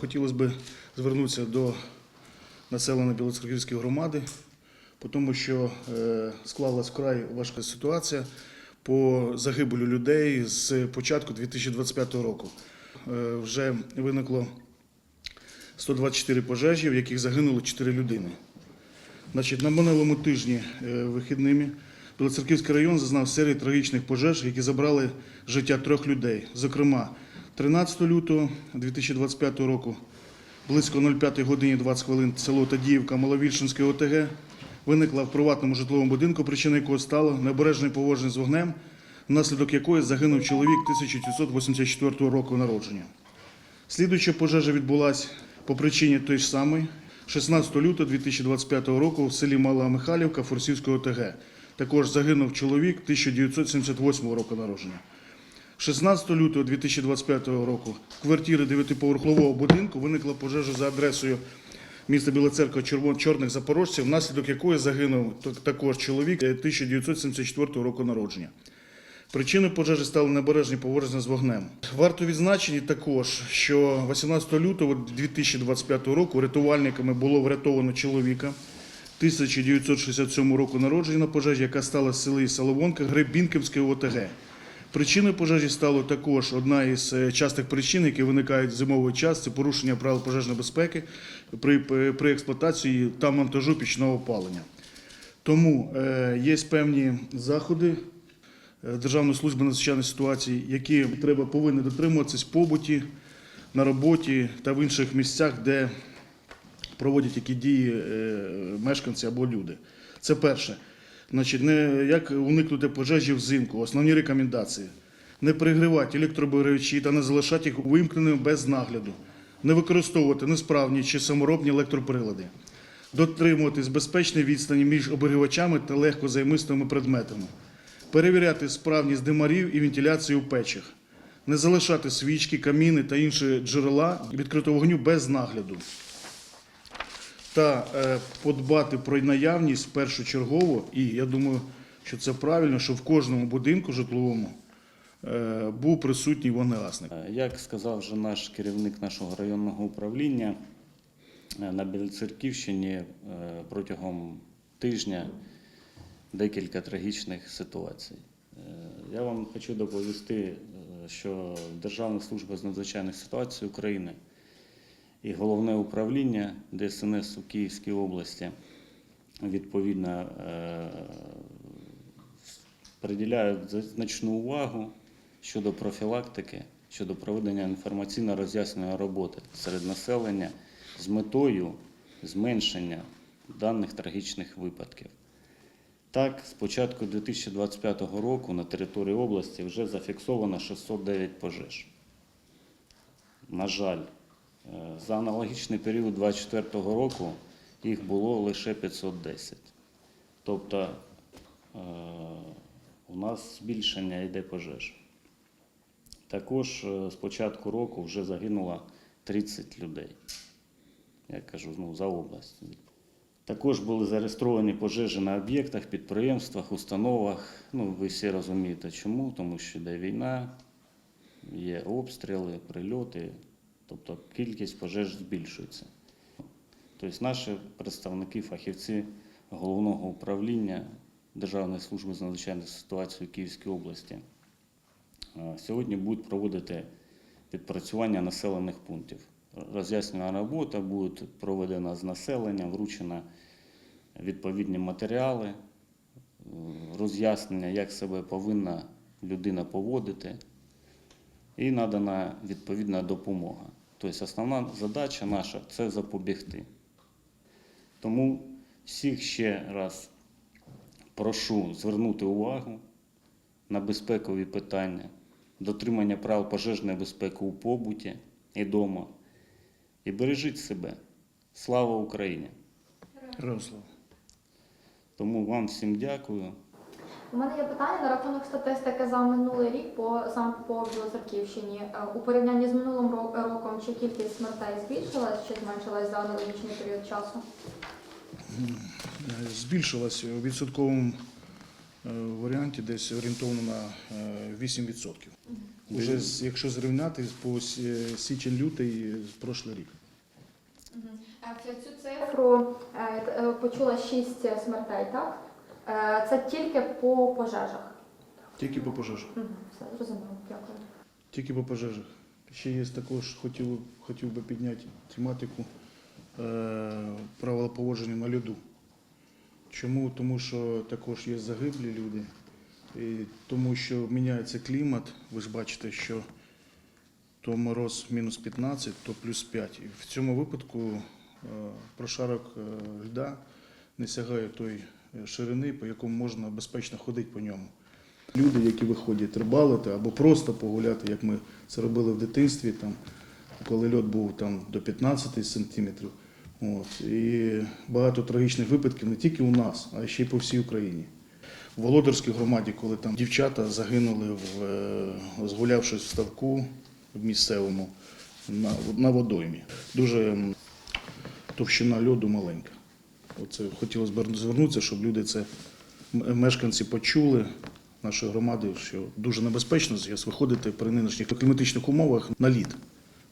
Хотілося б звернутися до населення Білоцерківської громади, тому що е, склалась вкрай важка ситуація по загибелю людей з початку 2025 року. Е, Вже виникло 124 пожежі, в яких загинуло 4 людини. Значить, на минулому тижні е, вихідними Білоцерківський район зазнав серію трагічних пожеж, які забрали життя трьох людей. Зокрема, 13 лютого 2025 року близько 05 годині 20 хвилин село Тадіївка Маловільшинської ОТГ виникла в приватному житловому будинку, причина якого стало необережне поводження з вогнем, внаслідок якої загинув чоловік 1984 року народження. Слідуюча пожежа відбулася по причині той ж самої 16 лютого 2025 року в селі Мала Михайлівка Фурсівської ОТГ. Також загинув чоловік 1978 року народження. 16 лютого 2025 року в квартирі дев'ятиповерхового будинку виникла пожежа за адресою міста Біла Церква Чорних Запорожців, внаслідок якої загинув також чоловік е, 1974 року народження. Причиною пожежі стали небережні поводження з вогнем. Варто відзначити також, що 18 лютого 2025 року рятувальниками було врятовано чоловіка 1967 року народження на пожежі, яка стала в селі Соловонка Гребінківської ОТГ. Причиною пожежі стало також одна із е, частих причин, які виникають в зимовий час, це порушення правил пожежної безпеки при, при експлуатації та монтажу пічного опалення. Тому е, є певні заходи е, Державної служби надзвичайних ситуацій, які треба повинні дотримуватись в побуті, на роботі та в інших місцях, де проводять які дії е, мешканці або люди. Це перше. Значить, не, як уникнути пожежі взимку, основні рекомендації. Не перегрівати електроберегачі та не залишати їх вимкненими без нагляду. Не використовувати несправні чи саморобні електроприлади. Дотримуватись безпечної відстані між обігрівачами та легкозаймистими предметами. Перевіряти справність димарів і вентиляції у печах. Не залишати свічки, каміни та інші джерела відкритого вогню без нагляду та е, подбати про наявність першочергово, і я думаю, що це правильно, що в кожному будинку житловому е, був присутній вогнегасник. Е, Як сказав вже наш керівник нашого районного управління, на Білоцерківщині протягом тижня декілька трагічних ситуацій. Я вам хочу доповісти, що Державна служба з надзвичайних ситуацій України і головне управління ДСНС у Київській області відповідно е, приділяють значну увагу щодо профілактики, щодо проведення інформаційно-роз'ясненої роботи серед населення з метою зменшення даних трагічних випадків. Так, з початку 2025 року на території області вже зафіксовано 609 пожеж. На жаль, за аналогічний період 2024 року їх було лише 510. Тобто е, у нас збільшення йде пожеж. Також е, з початку року вже загинуло 30 людей. Я кажу ну, за область. Також були зареєстровані пожежі на об'єктах, підприємствах, установах. Ну, ви всі розумієте чому, тому що йде війна, є обстріли, прильоти, тобто кількість пожеж збільшується. Тобто наші представники, фахівці головного управління Державної служби з надзвичайних ситуацій у Київській області е, сьогодні будуть проводити відпрацювання населених пунктів. Роз'яснювана робота буде проведена з населенням, вручена відповідні матеріали, е, роз'яснення, як себе повинна людина поводити, і надана відповідна допомога. Тобто основна задача наша це запобігти. Тому всіх ще раз прошу звернути увагу на безпекові питання, дотримання правил пожежної безпеки у побуті і вдома. І бережіть себе. Слава Україні! Тому вам всім дякую. У мене є питання на рахунок статистики за минулий рік по саме по Білоцерківщині. Е, У порівнянні з минулим роком чи кількість смертей збільшилась чи зменшилась за аналогічний період часу? Е, Збільшилась у відсотковому е, варіанті десь орієнтовно на е, 8%. Уже з- якщо зрівняти по січень-лютий з прошлий рік. Цю цифру почула 6 смертей, так? Е, Це тільки по пожежах. Тільки по пожежах. Мгм, Все, зрозуміло, дякую. Тільки по пожежах. Ще є також, хотів, хотів би підняти тематику е, правила поводження на льоду. Чому? Тому що також є загиблі люди, і тому що міняється клімат. Ви ж бачите, що то мороз мінус 15, то плюс 5. І в цьому випадку е, прошарок е, льда не сягає тої е, ширини, по якому можна безпечно ходити по ньому. Люди, які виходять рибалити або просто погуляти, як ми це робили в дитинстві, там, коли льот був там, до 15 сантиметрів. От. І багато трагічних випадків не тільки у нас, а ще й по всій Україні. В Володарській громаді, коли там дівчата загинули, в, е, згулявшись в ставку в місцевому на, на водоймі. Дуже товщина льоду маленька. Оце хотілося б звернутися, щоб люди це мешканці почули нашої громади, що дуже небезпечно зараз виходити при нинішніх кліматичних умовах на лід.